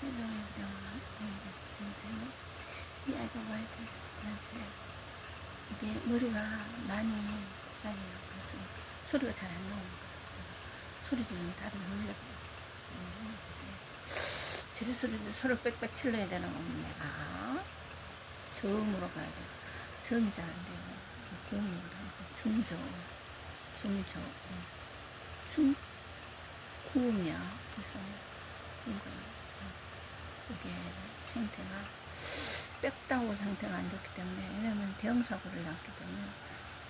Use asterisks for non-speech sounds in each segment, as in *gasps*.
Hello everyone, ladies and gentlemen. We are the whitest Nancy. 이게 머리가 많이 짧아요. 그래서 소리가 잘 안 나오는 것 같아요. 소리 지르면 다들 놀래고. 음, 지르 소리도 서로 빽빽 칠러야 되는 거면 내가 저음으로 가야 돼요. 저음이 잘 안 돼요. 고음으로 하고 중저음, 중저음, 중, 고음이야. 그래서 이거 이게 상태가 빽다고 상태가 안 좋기 때문에 왜냐면 대형사고를 났기 때문에.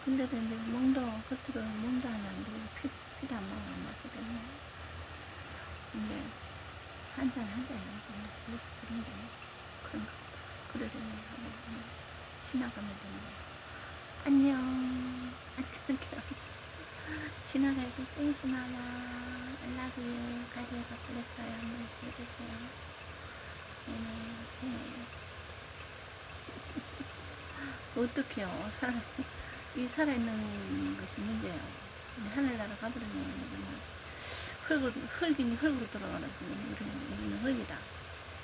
근데도 이제 몸도 겉으로 몸도 안 나는데 피, 피도 안 나고 안 났기 때문에. 근데 한잔 한잔이야 그래서 그런 게 그런 거. 그러려니 하고 지나가면 되는 거야 안녕. 안녕 *laughs* 이렇게 지나갈 때 땡스 마마 I love you 가리가 불렀어요 한 번씩 해주세요 네, 어떡해요. 살아, 이 살아있는 것이 문제예요. 하늘나라 가버리면 그냥 흙을, 흙이니 흙으로 돌아가는. 우리는, 우리는 흙이다.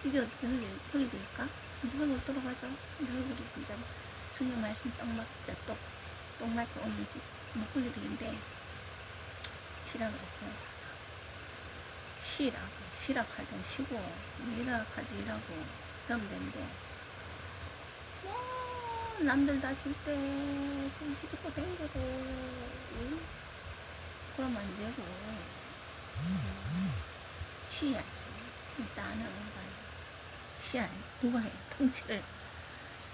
이게 어떻게 흙이, 흙일까? 이제 흙으로 돌아가죠. 흙으로 그냥 성경 말씀 딱 맞자, 똑, 똑 맞춰 오는지, 뭐 흙일인데, 시라 그랬어요. 시라. 시락할 땐 쉬고, 일락할 때 일하고, 그러면 되는데, 뭐, 남들 다실 때, 좀 뒤집고 댕기고, 응? 그러면 안 되고, 쉬야지. 일단은, 쉬야 누가 해? 통치를.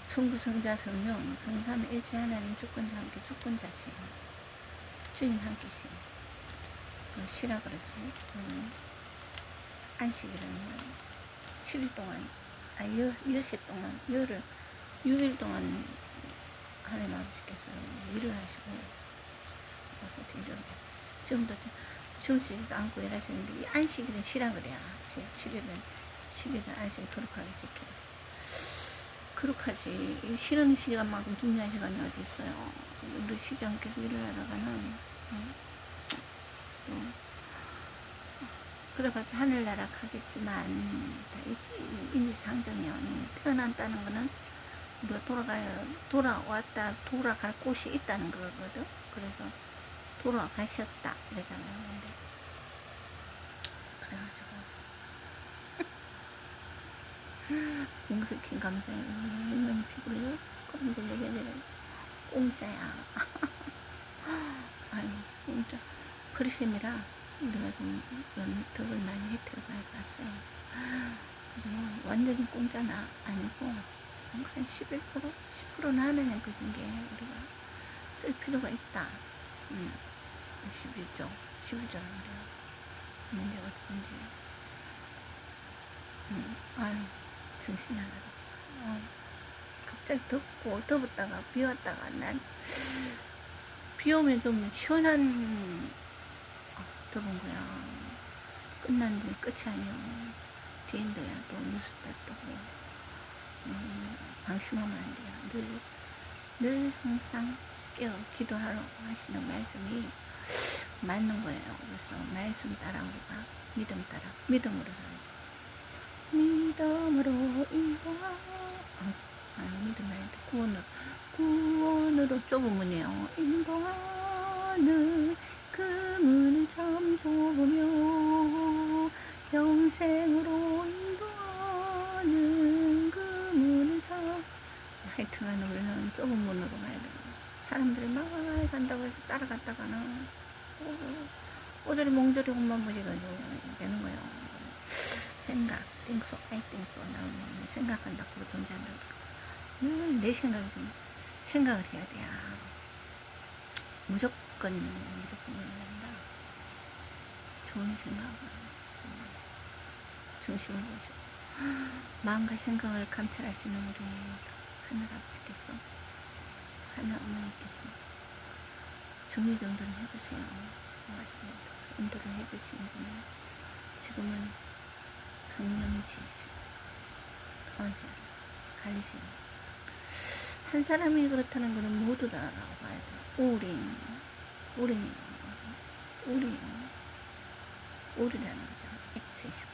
성부 성자 성령, 성삼 일치 하나님 주권자 함께 주권자신. 주인 함께신. 그 쉬라 그러지. 응. 안식일은 7일 동안, 아, 여, 여시 동안, 열을, 6일 동안 하나님 아버지께서 일을 하시고, 지금도 주무시지도 않고 일하시는데, 이 안식일은 쉬라 그래야. 7일은, 7일은 안식 거룩하게 지키라. 거룩하지. 이 쉬는 시간만큼 중요한 시간이 어디 있어요. 우리 계속 일을 하다가는, 응? 또, 그래봤자 하늘나라 가겠지만 다 인지상정이요. 태어난다는 거는 돌아가야 돌아왔다 돌아갈 곳이 있다는 거거든. 그래서 돌아가셨다 이러잖아요. 근데 그래가지고 공석힌 감사에 있는 피부를 걸 얘기해야 공짜야. *laughs* 아유 공짜 프리셈이라 우리가 좀 덕을 많이 혜택을 봤어요. 뭐 완전히 공짜는 아니고 한 11%? 10%는 하느냐 그진 게 우리가 쓸 필요가 있다. 음, 11조, 11조라는데요. 문제가 어떤지. 음, 아유, 정신이 하나도 없어. 어, 갑자기 덥고, 더웠다가, 비 왔다가, 난, 비 오면 좀 시원한 더본 거야. 끝난 지 끝이 아니야. 뒤인데야 또 뉴스 때 또, 음, 방심하면 안 돼요. 늘, 늘 항상 깨어 기도하러 하시는 말씀이 맞는 거예요. 그래서 말씀 따라 우리가 믿음 따라, 믿음으로 살아요. 믿음으로 어, 아니, 믿음 아닌데, 구원으로, 구원으로 좁은 문이에요. 인도하는 그 문을 참 좁으며 영생으로 하여튼간 우리는 좁은 문으로 가야 돼 사람들이 막 간다고 해서 따라갔다가는 오저리 몽저리 옷만 무지가지고 되는 거예요 생각, 띵소, 아이 띵소 나오면 생각한다 고 존재한다 음, 내 생각이 좀 생각을 해야 무조건 무조건 무조건 된다. 좋은 생각을. 중심을 보시고 *gasps* 마음과 생각을 감찰하시는 우리 하늘 아버지께서 하늘 어머니께서 정리정돈을 해주세요. 인도를 해주시는 분은 지금은 성령지시고 가운데 갈리시는 한 사람이 그렇다는 것은 모두 다라고 봐야 돼요. 우린 우리, 우리, 우리라는 거죠. 액체죠.